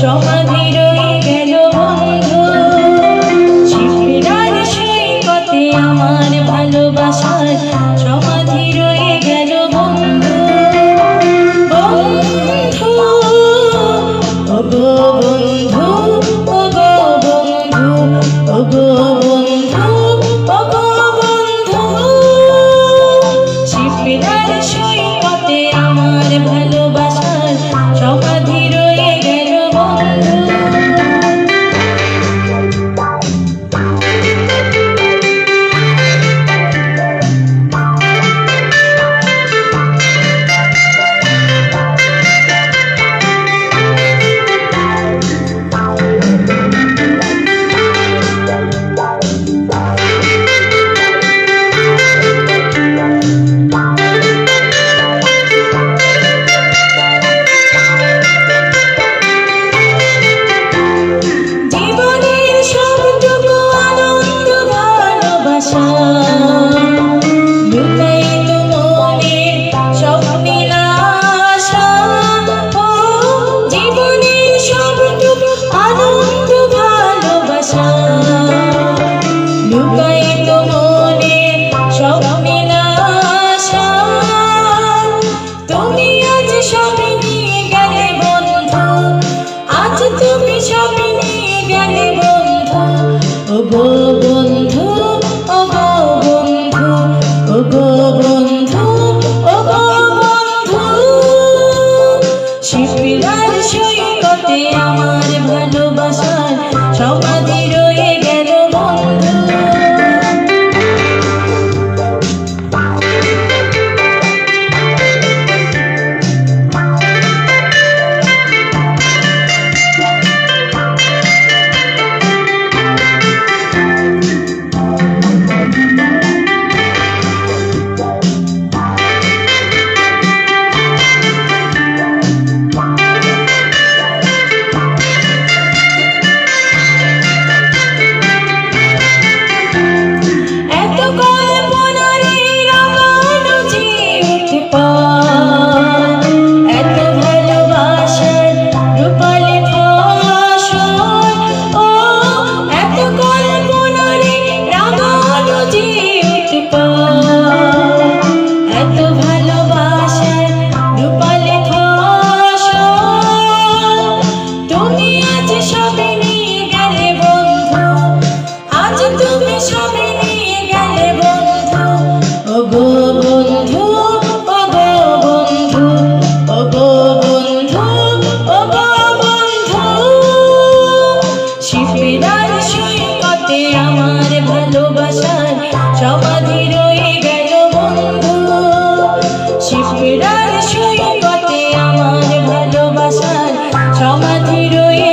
说婚 আজ সবে নিয়ে গেলে বন্ধু, আজ তুমি সবে নিয়ে গেলে বন্ধু। ও গো বন্ধু ও গো বন্ধু ও গো বন্ধু ও গো বন্ধু। শিল্পীরার সৈকতে আজি রয়ে